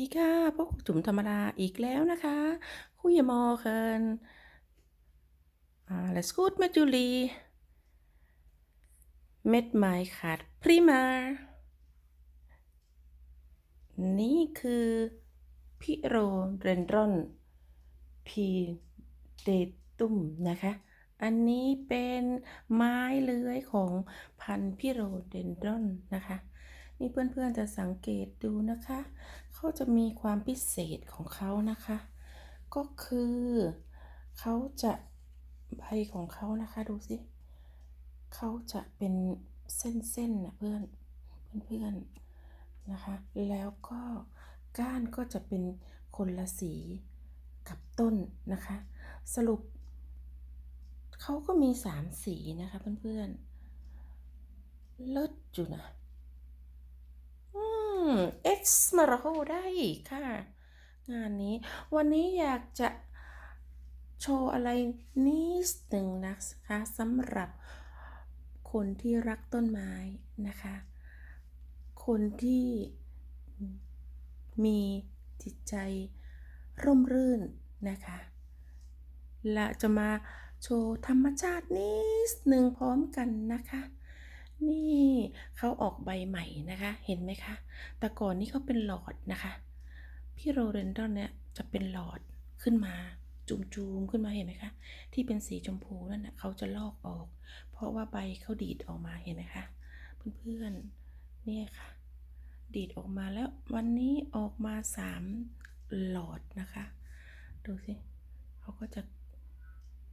ดีค่ะพบกับจุ๋มธรรมดาอีกแล้วนะคะ Goedemorgen. Alles goed met jullie? Met mij gaat prima. นี่คือพิโรเรนดรอนพีเดตุมนะคะ อันนี้เป็นไม้เลื้อยของพันธุ์พิโรเดนดรอนนะคะ นี่เพื่อนๆจะสังเกตดูนะคะ เขาจะมีความพิเศษของเขานะคะ ก็คือเขาจะใบของเขานะคะดูสิเขาจะเป็นเส้นๆนะเพื่อนเพื่อนๆนะคะ แล้วก็ก้านก็จะเป็นคนละสีกับต้นนะคะ สรุปเขาก็มีสามสีนะคะเพื่อนๆเลิศอยู่นะ อืม X มาราโฮได้ค่ะ งานนี้ วันนี้อยากจะโชว์อะไรนิดหนึ่งนะคะสำหรับคนที่รักต้นไม้นะคะ คนที่มีจิตใจร่มรื่นนะคะและจะมาโชว์ธรรมชาตินิดหนึ่งพร้อมกันนะคะ นี่เขาออกใบใหม่นะคะ เห็นไหมคะ แต่ก่อนนี้เขาเป็นหลอดนะคะ พี่โรเรนดอนเนี่ยจะเป็นหลอดขึ้นมาจุมๆขึ้นมาเห็นไหมคะ ที่เป็นสีชมพูนั่นนะเขาจะลอกออก เพราะว่าใบเขาดีดออกมาเห็นไหมคะ เพื่อนๆเนี่ยค่ะ ดีดออกมาแล้ววันนี้ออกมาสามหลอดนะคะ ดูสิเขาก็จะ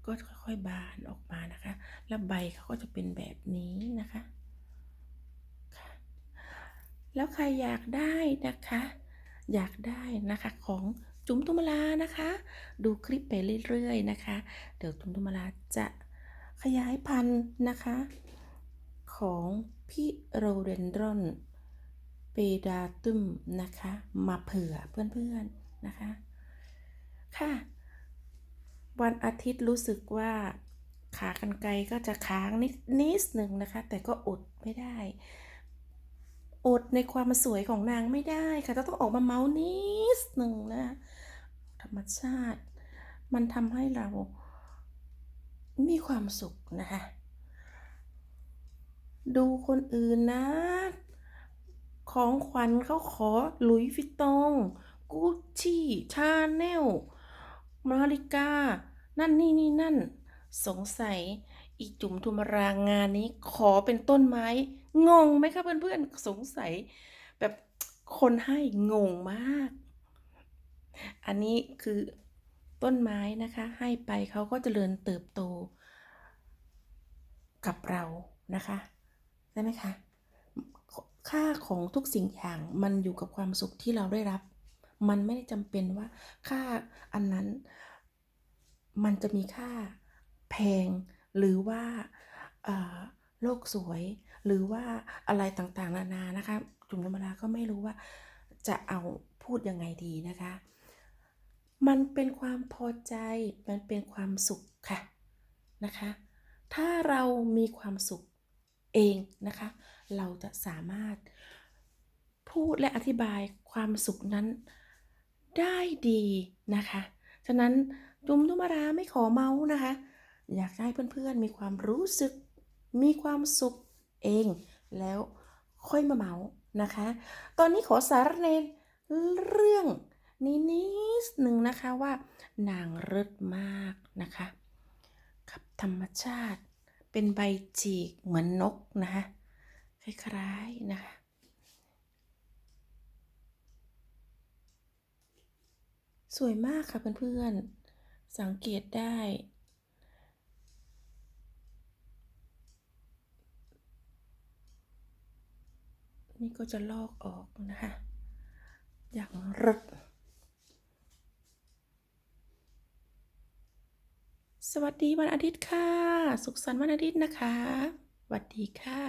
ก็ค่อยๆบานออกมานะคะ แล้วใบเขาก็จะเป็นแบบนี้นะคะค่ะแล้วใครอยากได้นะคะ อยากได้นะคะของจุ๋มตุมลานะคะ ดูคลิปไปเรื่อยๆนะคะ เดี๋ยวจุ๋มตุมลาจะขยายพันธุ์นะคะ ของพี่โรเดนดรอนเปดาตุมนะคะ มาเผื่อเพื่อนๆนะคะ ค่ะ วันอาทิตย์รู้สึกว่าขากรรไกรก็จะค้างนิดนิดหนึ่งนะคะ แต่ก็อดไม่ได้ อดในความสวยของนางไม่ได้ค่ะจะต้องออกมาเมาส์นิดหนึ่งนะธรรมชาติ มันทำให้เรามีความสุขนะคะ ดูคนอื่นนะ ของขวัญเขาขอหลุยส์วิตตอง กุชชี่ ชาแนล นาฬิกา นั่นนี่นี่นั่น สงสัย อีจุ๋มทุมรางานนี้ขอเป็นต้นไม้ งงไหมคะเพื่อนๆ สงสัย แบบคนให้งงมาก อันนี้คือต้นไม้นะคะ ให้ไปเขาก็จเจริญเติบโต กับเรานะคะได้ไหมคะ ค่าของทุกสิ่งอย่างมันอยู่กับความสุขที่เราได้รับ มันไม่ได้จำเป็นว่าค่าอันนั้นมันจะมีค่าแพงหรือว่าโลกสวย หรือว่าอะไรต่างๆ นานานะคะ จุ๋มธรรมดาก็ไม่รู้ว่าจะเอาพูดยังไงดีนะคะ มันเป็นความพอใจ มันเป็นความสุขค่ะนะคะ ถ้าเรามีความสุขเองนะคะ เราจะสามารถพูดและอธิบายความสุขนั้น ได้ดีนะคะ ฉะนั้นจุมทุมาราไม่ขอเมาส์นะคะ อยากให้เพื่อนๆมีความรู้สึก มีความสุขเอง แล้วค่อยมาเมาส์นะคะ ตอนนี้ขอสารเนนเรื่องนี้นิดหนึ่งนะคะว่านางเลิศมากนะคะกับธรรมชาติเป็นใบจีกเหมือนนกนะคะคล้ายๆนะคะ สวยมากค่ะเพื่อนๆ สังเกตได้ นี่ก็จะลอกออกนะคะ อย่างรึดสวัสดีวันอาทิตย์ค่ะ สุขสันต์วันอาทิตย์นะคะสวัสดีค่ะ